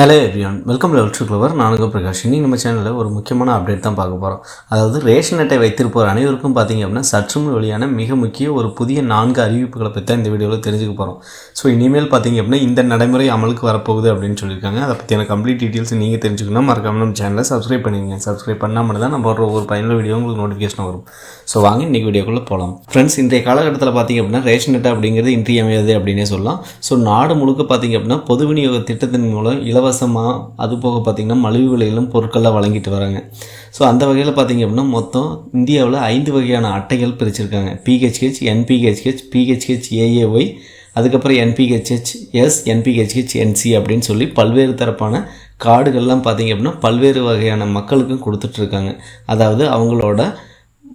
Hello everyone welcome level to clever நானுங்க பிரகாஷ். இன்னைக்கு நம்ம சேனலில் ஒரு முக்கியமான அப்டேட் தான் பார்க்க போகிறோம் அதாவது ரேஷன் அட்டை வைத்திருப்போர் அனைவருக்கும் பார்த்தீங்க அப்படின்னா சற்றும் வெளியான மிக முக்கிய ஒரு புதிய நான்கு அறிவிப்புகளை பற்றி தான் இந்த வீடியோவில் தெரிஞ்சுக்க போகிறோம் ஸோ இனிமேல் பார்த்தீங்க அப்படின்னா இந்த நடைமுறை அமலுக்கு வரப்போகுது அப்படின்னு சொல்லியிருக்காங்க. அதை பற்றியான கம்ப்ளீட் டீட்டெயில்ஸ் நீங்கள் தெரிஞ்சுக்கணும். மறக்காம நம்ம சேனலை சப்ஸ்கிரைப் பண்ணிடுங்க. சப்ஸ்கிரைப் பண்ணால் மட்டும் தான் நம்ம போடுற ஒரு பயனுள்ள வீடியோ உங்களுக்கு நோட்டிஃபிகேஷன் வரும். ஸோ வாங்க இன்றைக்கி வீடியோக்குள்ளே போகலாம் ஃப்ரெண்ட்ஸ் இன்றைய காலகட்டத்தில் பார்த்தீங்க அப்படின்னா ரேஷன் அட்டை அப்படிங்கிறது இன்றியமையாது அப்படின்னே சொல்லலாம். ஸோ நாடு முழுக்க பார்த்தீங்க அப்படின்னா பொது விநியோக திட்டத்தின் மூலம் இலவசமாக அது போக பார்த்திங்கன்னா மலிவு விலையிலும் பொருட்கள்லாம் வழங்கிட்டு வராங்க. ஸோ அந்த வகையில் பார்த்திங்க அப்படின்னா மொத்தம் இந்தியாவில் ஐந்து வகையான அட்டைகள் பிரிச்சிருக்காங்க. பிஹெச்ஹெச் என்பிஹெச்ஹெச் பிஹெச்ஹெச் ஏஏஒய் அதுக்கப்புறம் என்பிஹெச்ஹெச் எஸ் என்பிஹெச்ஹெச் என்சி அப்படின்னு சொல்லி பல்வேறு தரப்பான கார்டுகள்லாம் பார்த்திங்க அப்படின்னா பல்வேறு வகையான மக்களுக்கும் கொடுத்துட்ருக்காங்க அதாவது அவங்களோட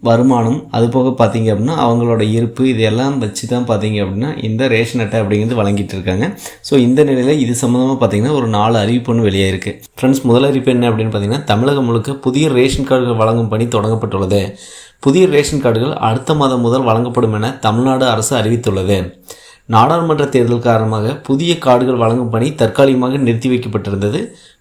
வருமானம் அது போக பார்த்தீங்க அப்படின்னா அவங்களோட இருப்பு இதெல்லாம் வச்சு தான் பார்த்தீங்க அப்படின்னா இந்த ரேஷன் அட்டை அப்படிங்கிறது வழங்கிட்டு இருக்காங்க. ஸோ இந்த நிலையில் இது சம்மந்தமாக பார்த்தீங்கன்னா ஒரு நாலு அறிவிப்பு ஒன்று வெளியே இருக்குது ஃப்ரெண்ட்ஸ் முதல் அறிவிப்பு என்ன அப்படின்னு பார்த்தீங்கன்னா தமிழகம் முழுக்க புதிய ரேஷன் கார்டுகள் வழங்கும் பணி தொடங்கப்பட்டுள்ளது. புதிய ரேஷன் கார்டுகள் அடுத்த மாதம் முதல் வழங்கப்படும் என தமிழ்நாடு அரசு அறிவித்துள்ளது. நாடாளுமன்ற தேர்தல் காரணமாக புதிய கார்டுகள் வழங்கும் பணி தற்காலிகமாக நிறுத்தி வைக்கப்பட்டிருந்தது.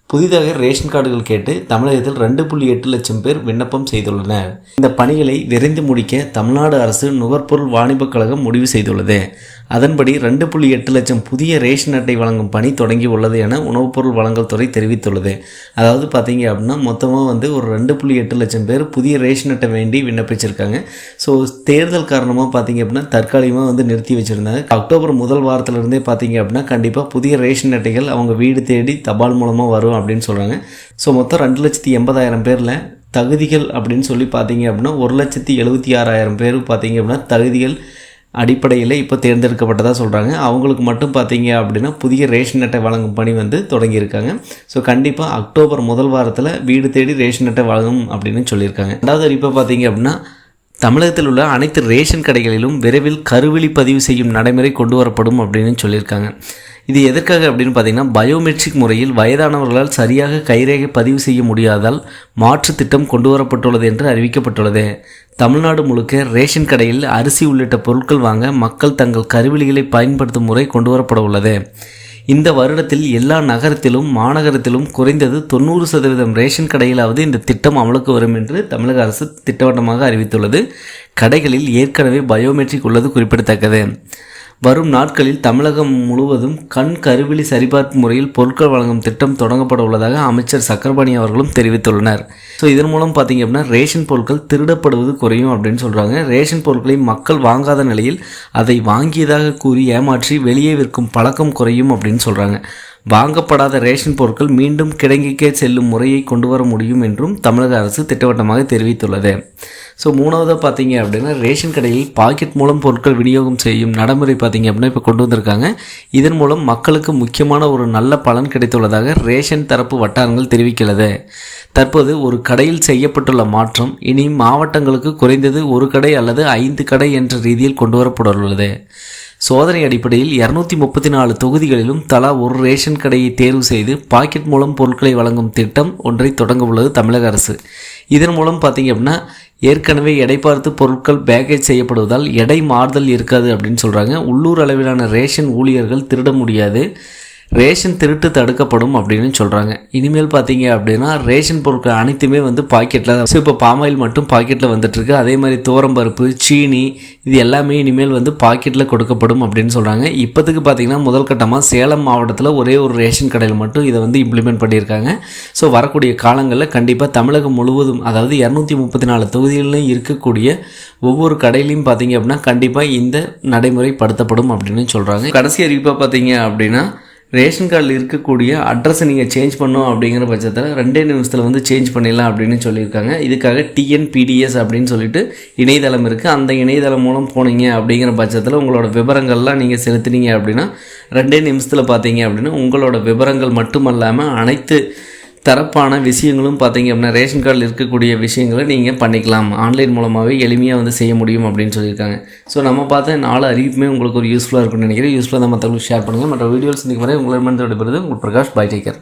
புதிதாக ரேஷன் கார்டுகள் கேட்டு தமிழகத்தில் ரெண்டு புள்ளி எட்டு லட்சம் பேர் விண்ணப்பம் செய்துள்ளனர். இந்த பணிகளை விரைந்து முடிக்க தமிழ்நாடு அரசு நுகர்பொருள் வாணிபக் கழகம் முடிவு செய்துள்ளது. அதன்படி ரெண்டு புள்ளி எட்டு லட்சம் புதிய ரேஷன் அட்டை வழங்கும் பணி தொடங்கி உள்ளது என உணவுப் பொருள் வழங்கல் துறை தெரிவித்துள்ளது. அதாவது பார்த்தீங்க அப்படின்னா மொத்தமாக வந்து ஒரு ரெண்டு புள்ளி எட்டு லட்சம் பேர் புதிய ரேஷன் அட்டை வேண்டி விண்ணப்பிச்சிருக்காங்க. ஸோ தேர்தல் காரணமாக பார்த்தீங்க அப்படின்னா தற்காலிகமாக வந்து நிறுத்தி வச்சுருந்தாங்க. அக்டோபர் முதல் வாரத்திலிருந்தே பார்த்தீங்க அப்படின்னா கண்டிப்பாக புதிய ரேஷன் அட்டைகள் அவங்க வீடு தேடி தபால் மூலமாக வரும் அப்படின்னு சொல்கிறாங்க ஸோ மொத்தம் ரெண்டு லட்சத்தி எண்பதாயிரம் பேரில் தகுதிகள் அப்படின்னு சொல்லி பார்த்தீங்க அப்படின்னா ஒரு லட்சத்தி எழுபத்தி ஆறாயிரம் பேர் பார்த்தீங்க அப்படின்னா தகுதிகள் அடிப்படையில் இப்போ தேர்ந்தெடுக்கப்பட்டதாக சொல்கிறாங்க அவங்களுக்கு மட்டும் பார்த்தீங்க அப்படின்னா புதிய ரேஷன் அட்டை வழங்கும் பணி வந்து தொடங்கியிருக்காங்க. ஸோ கண்டிப்பாக அக்டோபர் முதல் வாரத்தில் வீடு தேடி ரேஷன் அட்டை வழங்கும் அப்படின்னு சொல்லியிருக்காங்க. ரெண்டாவது அறிவிப்பை பார்த்தீங்க அப்படின்னா தமிழகத்தில் உள்ள அனைத்து ரேஷன் கடைகளிலும் விரைவில் கருவிழி பதிவு செய்யும் நடைமுறை கொண்டு வரப்படும் அப்படின்னு சொல்லியிருக்காங்க. இது எதற்காக அப்படின்னு பார்த்தீங்கன்னா பயோமெட்ரிக் முறையில் வயதானவர்களால் சரியாக கைரேகை பதிவு செய்ய முடியாதால் மாற்று திட்டம் கொண்டு வரப்பட்டுள்ளது என்று அறிவிக்கப்பட்டுள்ளது. தமிழ்நாடு முழுக்க ரேஷன் கடையில் அரிசி உள்ளிட்ட பொருட்கள் வாங்க மக்கள் தங்கள் கருவிலிகளை பயன்படுத்தும் முறை கொண்டு வரப்பட உள்ளது. இந்த வருடத்தில் எல்லா நகரத்திலும் மாநகரத்திலும் குறைந்தது தொண்ணூறு சதவீதம் ரேஷன் கடையிலாவது இந்த திட்டம் அமலுக்கு வரும் என்று தமிழக அரசு திட்டவட்டமாக அறிவித்துள்ளது. கடைகளில் ஏற்கனவே பயோமெட்ரிக் உள்ளது குறிப்பிடத்தக்கது. வரும் நாட்களில் தமிழகம் முழுவதும் கண் கருவிழி சரிபார்ப்பு முறையில் பொருட்கள் வழங்கும் திட்டம் தொடங்கப்பட உள்ளதாக அமைச்சர் சக்கரபாணி அவர்களும் தெரிவித்துள்ளனர். ஸோ இதன் மூலம் பார்த்தீங்க அப்படின்னா ரேஷன் பொருட்கள் திருடப்படுவது குறையும் அப்படின்னு சொல்கிறாங்க ரேஷன் பொருட்களை மக்கள் வாங்காத நிலையில் அதை வாங்கியதாக கூறி ஏமாற்றி வெளியே விற்கும் பழக்கம் குறையும் அப்படின்னு சொல்கிறாங்க வாங்கப்படாத ரேஷன் பொருட்கள் மீண்டும் கிடங்கிக்கே செல்லும் முறையை கொண்டு வர முடியும் என்றும் தமிழக அரசு திட்டவட்டமாக தெரிவித்துள்ளது. ஸோ மூணாவதாக பார்த்தீங்க அப்படின்னா ரேஷன் கடையில் பாக்கெட் மூலம் பொருட்கள் விநியோகம் செய்யும் நடைமுறை பார்த்தீங்க அப்படின்னா இப்போ கொண்டு வந்திருக்காங்க. இதன் மூலம் மக்களுக்கு முக்கியமான ஒரு நல்ல பலன் கிடைத்துள்ளதாக ரேஷன் தரப்பு வட்டாரங்கள் தெரிவிக்கிறது. தற்போது ஒரு கடையில் செய்யப்பட்டுள்ள மாற்றம் இனி மாவட்டங்களுக்கு குறைந்தது ஒரு கடை அல்லது ஐந்து கடை என்ற ரீதியில் கொண்டு வரப்பட்டுள்ளது சோதனை அடிப்படையில் இரநூத்தி முப்பத்தி நாலு தொகுதிகளிலும் தலா ஒரு ரேஷன் கடையை தேர்வு செய்து பாக்கெட் மூலம் பொருட்களை வழங்கும் திட்டம் ஒன்றை தொடங்க உள்ளது தமிழக அரசு. இதன் மூலம் பார்த்தீங்க அப்படின்னா ஏற்கனவே எடை பார்த்து பொருட்கள் பேக்கேஜ் செய்யப்படுவதால் எடை மாறுதல் இருக்காது அப்படின்னு சொல்கிறாங்க உள்ளூர் அளவிலான ரேஷன் ஊழியர்கள் திருட முடியாது. ரேஷன் திருட்டு தடுக்கப்படும் அப்படின்னு சொல்கிறாங்க இனிமேல் பார்த்தீங்க அப்படின்னா ரேஷன் பொருட்கள் அனைத்துமே வந்து பாக்கெட்டில் ஸோ இப்போ பாமாயில் மட்டும் பாக்கெட்டில் வந்துட்டுருக்கு. அதே மாதிரி தோரம்பருப்பு சீனி இது எல்லாமே இனிமேல் வந்து பாக்கெட்டில் கொடுக்கப்படும் அப்படின்னு சொல்கிறாங்க இப்போதுக்கு பார்த்தீங்கன்னா முதல் கட்டமாக சேலம் மாவட்டத்தில் ஒரே ஒரு ரேஷன் கடையில் மட்டும் இதை வந்து இம்ப்ளிமெண்ட் பண்ணியிருக்காங்க. ஸோ வரக்கூடிய காலங்களில் கண்டிப்பாக தமிழகம் முழுவதும் அதாவது இரநூத்தி முப்பத்தி நாலு தொகுதிகளிலும் இருக்கக்கூடிய ஒவ்வொரு கடையிலையும் பார்த்தீங்க அப்படின்னா கண்டிப்பாக இந்த நடைமுறைப்படுத்தப்படும் அப்படின்னு சொல்கிறாங்க கடைசி அறிவிப்பாக பார்த்தீங்க அப்படின்னா ரேஷன் கார்டில் இருக்கக்கூடிய அட்ரஸை நீங்கள் சேஞ்ச் பண்ணோம் அப்படிங்கிற பட்சத்தில் ரெண்டே நிமிஷத்தில் வந்து சேஞ்ச் பண்ணிடலாம் அப்படின்னு சொல்லியிருக்காங்க. இதுக்காக டிஎன்பிடிஎஸ் அப்படின்னு சொல்லிட்டு இணையதளம் இருக்குது அந்த இணையதளம் மூலம் போனீங்க அப்படிங்கிற பட்சத்தில் உங்களோட விவரங்கள்லாம் நீங்கள் செலுத்தினீங்க அப்படின்னா ரெண்டே நிமிஷத்தில் பார்த்தீங்க அப்படின்னா உங்களோட விவரங்கள் மட்டுமல்லாமல் அனைத்து தரப்பான விஷயங்களும் பார்த்தீங்க அப்படின்னா ரேஷன் கார்டில் இருக்கக்கூடிய விஷயங்களை நீங்கள் பண்ணிக்கலாம். ஆன்லைன் மூலமாகவே எளிமையாக வந்து செய்ய முடியும் அப்படின்னு சொல்லியிருக்காங்க. ஸோ நம்ம பார்த்த நாலு அறிவிப்புமே உங்களுக்கு ஒரு யூஸ்ஃபுல்லாக இருக்கும்னு நினைக்கிறேன். யூஸ்ஃபுல்லாக தான் மற்றவங்களுக்கு ஷேர் பண்ணுங்கள் மற்ற வீடியோஸ் இன்றைக்கு வரை உங்களிடமிருந்து விடைபெறுது உங்கள் பிரகாஷ் பை டேக்கர்